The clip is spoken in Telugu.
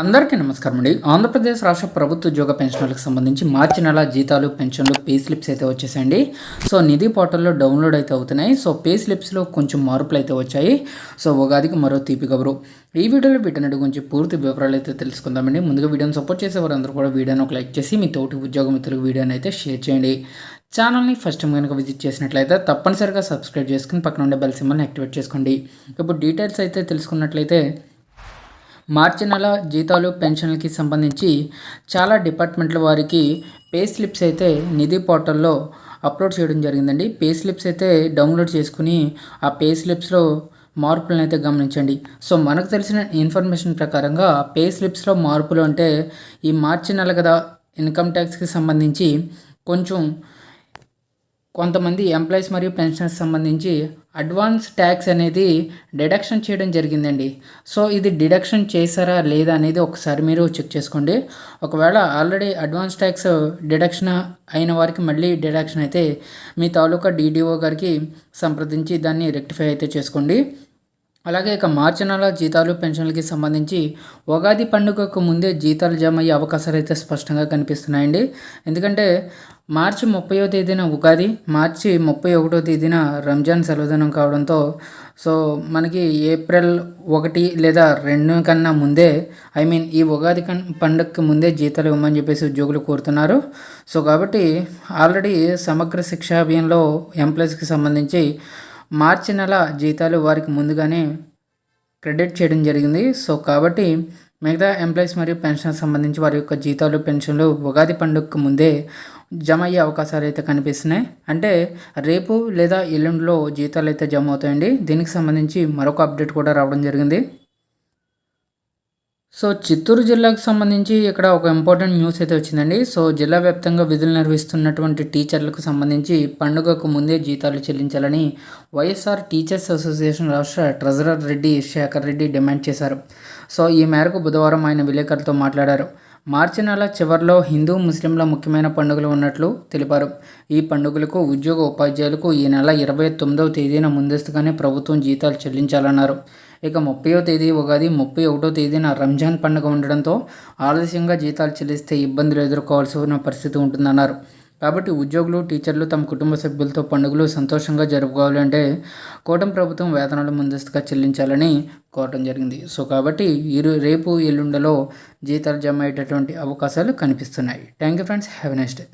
అందరికీ నమస్కారం అండి. ఆంధ్రప్రదేశ్ రాష్ట్ర ప్రభుత్వ ఉద్యోగ పెన్షన్లకు సంబంధించి మార్చి నెల జీతాలు పెన్షన్లు పే స్లిప్స్ అయితే వచ్చేసాయండి. సో నిధి పోర్టల్లో డౌన్లోడ్ అయితే అవుతున్నాయి. సో పే స్లిప్స్లో కొంచెం మార్పులు అయితే వచ్చాయి. సో ఉగాదికి మరో తీపి కబురు ఈ వీడియోలో వీటన్నిటి గురించి పూర్తి వివరాలు అయితే తెలుసుకుందామండి. ముందుగా వీడియోని సపోర్ట్ చేసే వారందరూ కూడా వీడియోని ఒక లైక్ చేసి మీ తోటి ఉద్యోగ మిత్రులకు వీడియోని అయితే షేర్ చేయండి. ఛానల్ని ఫస్ట్ టైం కనుక విజిట్ చేసినట్లయితే తప్పనిసరిగా సబ్స్క్రైబ్ చేసుకుని పక్కన ఉండే బెల్ సింబల్ని యాక్టివేట్ చేసుకోండి. ఇప్పుడు డీటెయిల్స్ అయితే తెలుసుకున్నట్లయితే మార్చి నెల జీతాలు పెన్షన్లకి సంబంధించి చాలా డిపార్ట్మెంట్ల వారికి పే స్లిప్స్ అయితే నిధి పోర్టల్లో అప్లోడ్ చేయడం జరిగిందండి. పే స్లిప్స్ అయితే డౌన్లోడ్ చేసుకుని ఆ పే స్లిప్స్లో మార్పులను అయితే గమనించండి. సో మనకు తెలిసిన ఇన్ఫర్మేషన్ ప్రకారంగా పే స్లిప్స్లో మార్పులు అంటే ఈ మార్చి నెల కదా ఇన్కమ్ ట్యాక్స్కి సంబంధించి కొంచెం కొంతమంది ఎంప్లాయీస్ మరియు పెన్షన్స్ సంబంధించి అడ్వాన్స్ ట్యాక్స్ అనేది డిడక్షన్ చేయడం జరిగిందండి. సో ఇది డిడక్షన్ చేశారా లేదా అనేది ఒకసారి మీరు చెక్ చేసుకోండి. ఒకవేళ ఆల్రెడీ అడ్వాన్స్ ట్యాక్స్ డిడక్షన్ అయిన వారికి మళ్ళీ డిడక్షన్ అయితే మీ తాలూకా డీడీఓ గారికి సంప్రదించి దాన్ని రెక్టిఫై అయితే చేసుకోండి. అలాగే ఇక మార్చి నెల జీతాలు పెన్షన్లకి సంబంధించి ఉగాది పండుగకు ముందే జీతాలు జమ అయ్యే అవకాశాలు అయితే స్పష్టంగా కనిపిస్తున్నాయండి. ఎందుకంటే మార్చి ముప్పయో తేదీన ఉగాది మార్చి ముప్పై ఒకటో తేదీన రంజాన్ సెలవుదినం కావడంతో సో మనకి ఏప్రిల్ ఒకటి లేదా రెండు కన్నా ముందే ఐ మీన్ ఈ ఉగాది కన్ పండుగకి ముందే జీతాలు ఇవ్వమని చెప్పేసి ఉద్యోగులు కోరుతున్నారు. సో కాబట్టి ఆల్రెడీ సమగ్ర శిక్షా అభియాన్లో ఎంప్లాయీస్కి సంబంధించి మార్చి నెల జీతాలు వారికి ముందుగానే క్రెడిట్ చేయడం జరిగింది. సో కాబట్టి మిగతా ఎంప్లాయీస్ మరియు పెన్షన్ సంబంధించి వారి యొక్క జీతాలు పెన్షన్లు ఉగాది పండుగకు ముందే జమ అయ్యే అవకాశాలు అయితే కనిపిస్తున్నాయి. అంటే రేపు లేదా ఎల్లుండిలో జీతాలు అయితే జమ అవుతాయండి దీనికి సంబంధించి మరొక అప్డేట్ కూడా రావడం జరిగింది. సో చిత్తూరు జిల్లాకు సంబంధించి ఇక్కడ ఒక ఇంపార్టెంట్ న్యూస్ అయితే వచ్చిందండి. సో జిల్లా వ్యాప్తంగా విధులు నిర్వహిస్తున్నటువంటి టీచర్లకు సంబంధించి పండుగకు ముందే జీతాలు చెల్లించాలని వైఎస్ఆర్ టీచర్స్ అసోసియేషన్ రాష్ట్ర ట్రెజరర్ రెడ్డి శేఖర్ రెడ్డి డిమాండ్ చేశారు. సో ఈ మేరకు బుధవారం ఆయన విలేకరులతో మాట్లాడారు. మార్చి నెల చివరిలో హిందూ ముస్లింల ముఖ్యమైన పండుగలు ఉన్నట్లు తెలిపారు. ఈ పండుగలకు ఉద్యోగ ఉపాధ్యాయులకు ఈ నెల ఇరవై తొమ్మిదవ తేదీన ముందస్తుగానే ప్రభుత్వం జీతాలు చెల్లించాలన్నారు. ఇక ముప్పయో తేదీ ఉగాది ముప్పై ఒకటో తేదీన రంజాన్ పండుగ ఉండడంతో ఆలస్యంగా జీతాలు చెల్లిస్తే ఇబ్బందులు ఎదుర్కోవాల్సి ఉన్న పరిస్థితి ఉంటుందన్నారు. కాబట్టి ఉద్యోగులు టీచర్లు తమ కుటుంబ సభ్యులతో పండుగలు సంతోషంగా జరుపుకోవాలంటే కూటమి ప్రభుత్వం వేతనాలు ముందస్తుగా చెల్లించాలని కోరటం జరిగింది. సో కాబట్టి ఇరు రేపు ఎల్లుండలో జీతాలు జమ అయ్యేటటువంటి అవకాశాలు కనిపిస్తున్నాయి. Thank you friends have next day